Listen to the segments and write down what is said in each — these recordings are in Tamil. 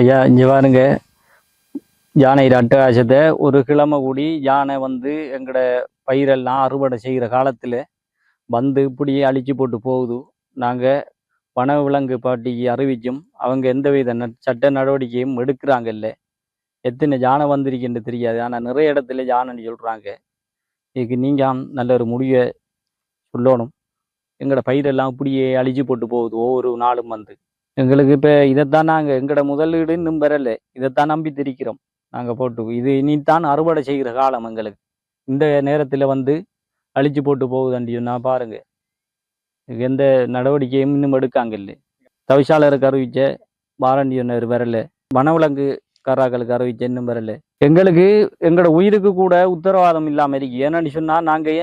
ஐயா இங்கே பாருங்க. யானை அட்டகாசத்தை ஒரு கிழமை கூடி யானை வந்து எங்களோட பயிரெல்லாம் அறுவடை செய்கிற காலத்தில் வந்து இப்படியே அழிச்சு போட்டு போகுது. நாங்கள் வனவிலங்கு பாட்டிக்கு அறிவிச்சும் அவங்க எந்த வித சட்ட நடவடிக்கையும் எடுக்கிறாங்க இல்லை எத்தனை யானை வந்திருக்குன்னு தெரியாது. ஆனால் நிறைய இடத்துல யானைன்னு சொல்கிறாங்க இதுக்கு நீங்கள் நல்ல ஒரு முடிவை சொல்லணும். எங்களோட பயிரெல்லாம் இப்படியே அழிச்சு போட்டு போகுது. ஒவ்வொரு நாளும் வந்து. எங்களுக்கு இப்போ இதைத்தான் நாங்கள் எங்களோட முதலீடு இன்னும் பெறலை. இதைத்தான் நம்பி திரிக்கிறோம் நாங்கள் போட்டு இது இனித்தான் அறுவடை செய்கிற காலம் எங்களுக்கு. இந்த நேரத்தில் வந்து அழிச்சு போட்டு போகுதாண்டி சொன்னால் பாருங்க. எந்த நடவடிக்கையும் இன்னும் எடுக்காங்க இல்லை தவிசாளருக்கு அறிவிச்ச வாரண்டியனர் வரல. வனவிலங்கு காராக்களுக்கு அறிவிச்ச இன்னும் வரல. எங்களுக்கு எங்களோட உயிருக்கு கூட உத்தரவாதம் இல்லாமல் இருக்கு. ஏன்னு சொன்னால் நாங்கள்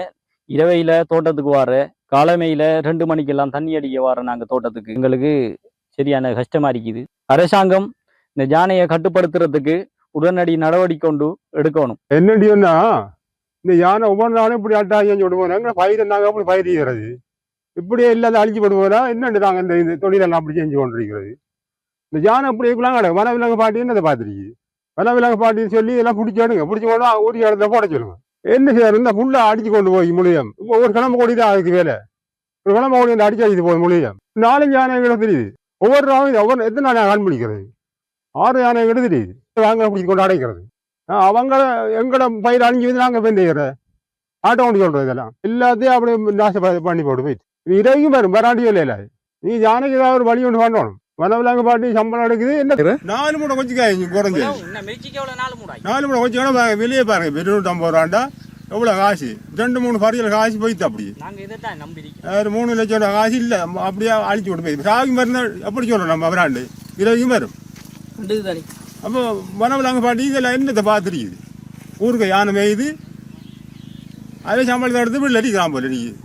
இரவையில் தோட்டத்துக்கு வர காலமையில் ரெண்டு மணிக்கெல்லாம் தண்ணி அடிக்க வர நாங்கள் தோட்டத்துக்கு. எங்களுக்கு சரியான கஷ்டமா இருக்குது அரசாங்கம் இந்த யானையை கட்டுப்படுத்துறதுக்கு உடனடி நடவடிக்கை கொண்டு எடுக்கணும். என்னடின்னா இந்த யானை ஒவ்வொரு நாளும் இப்படி அட்டாகி விடுவோம். பயிர் நாங்கள் அப்படி பயிர் செய்கிறது இப்படியே இல்லாத அழிச்சு போட்டு போனா என்னண்டு நாங்கள் இந்த இந்த தொழிலெல்லாம் அப்படி செஞ்சு கொண்டிருக்கிறது? இந்த யானை இப்படி இருக்கலாம் கிடையாது வனவிலங்கு பாட்டி என்னதை பார்த்துருக்கு வனவிலங்கு பாட்டின்னு சொல்லி எல்லாம் பிடிச்சாடுங்க பிடிச்சி கொண்டு ஒரு இடத்துல போட சொல்லுங்க. என்ன செய்யறது? இந்த ஃபுல்லாக அடிச்சு கொண்டு போய் முழியம் இப்போ ஒரு கிழமை கோடி தான் அதுக்கு வேலை ஒரு கிழமை கோடி இந்த அடிச்சு அடிச்சு போய் முழியம் நாலஞ்சு யானை எங்களுக்கு தெரியுது. ஒவ்வொரு நாளும் ஒவ்வொரு எத்தனை நாளை கண்டுபிடிக்கிறது ஆறு யானை தெரியுது நாங்கள் பிடிச்சி கொண்டு அடைக்கிறது. ஆ, அவங்க எங்கட பயிர் அழிஞ்சு வந்து நாங்கள் வெந்தைகிற ஆட்டோ கொண்டு சொல்றது இதெல்லாம். எல்லாத்தையும் அப்படியே நாச பண்ணி போட்டு போயிட்டு. இது இதையும் வரும் வராண்டியும் இல்லை நீ ஜானகி ஏதாவது ஒரு வழி ஒன்று பண்ணணும். வனவிலங்கு பாட்டி சம்பளம் எடுக்குது என்ன நாலு மூணை கொஞ்சம் குறைஞ்சி நாலு மூணை கொஞ்சம் வெளியே பாருங்க பெருநூற்றம்பது ரூபாண்டா. எவ்வளோ காசு? ரெண்டு மூணு பறியல் காசு போயிட்டு அப்படி ஒரு மூணு லட்சம் ரூபா காசு இல்லை. அப்படியே அழிச்சு விட்டு போயிடுது. சாகி மருந்து எப்படி சொல்கிறோம் நம்ம வராண்டு இதையும் வரும். அப்போ வனவிலங்கு பாட்டி இதெல்லாம் என்னத்தை பார்த்துருக்குது ஊருக்கு யானை மேயுது. அதே சம்பளத்தை எடுத்து வீட்டில் அடிக்கிறான் போல அடிக்குது